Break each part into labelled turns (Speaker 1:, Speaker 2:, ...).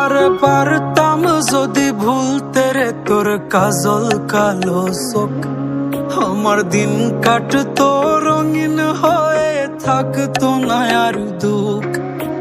Speaker 1: আর পারতাম যদি ভুলতে রে তোর কাজল কালো চোখ আমার দিন কাটতো রঙিন হয়ে থাকতো না আর দুঃখ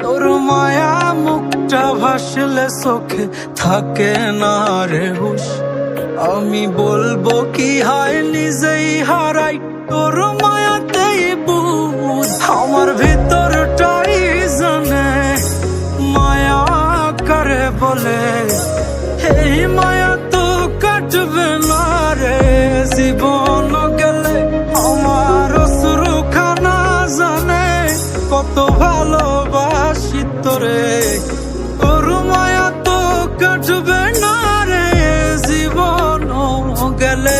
Speaker 1: তোর মায়া মুখটা ভাসলে চোখে থাকে না রে হুশ আমি বলব কি হয় নিজেই হারাই, তোর মায়াতেই বুঝ। আমার ভিতরটাই জানে, মায়া করে বলে। এই মায়া তো কাটবে না রে, জীবন গেলে আমার শুরু খানা জানে। কত ভালোবাসি তোর। গেলে চোখের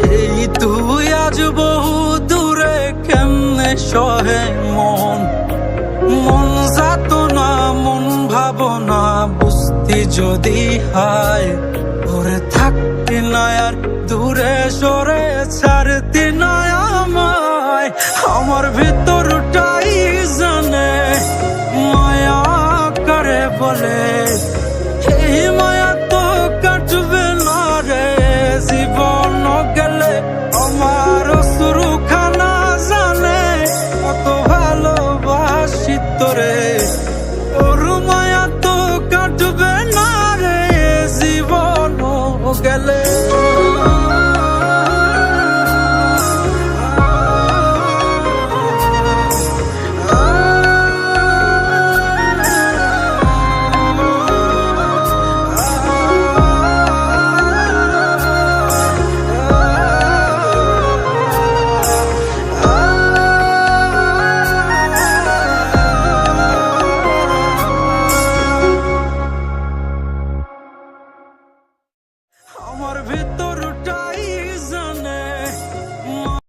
Speaker 1: সেই তুই আজ বহু দূরে কেমনে সহে মন? মন যাত না মন ভাবনা, বুঝতি যদি হায়, ওরে থাকতে না আর দূরে সরে ছাড়তে না আমায়। আমার ভেতরটাই জানে, মায়া করে বলে?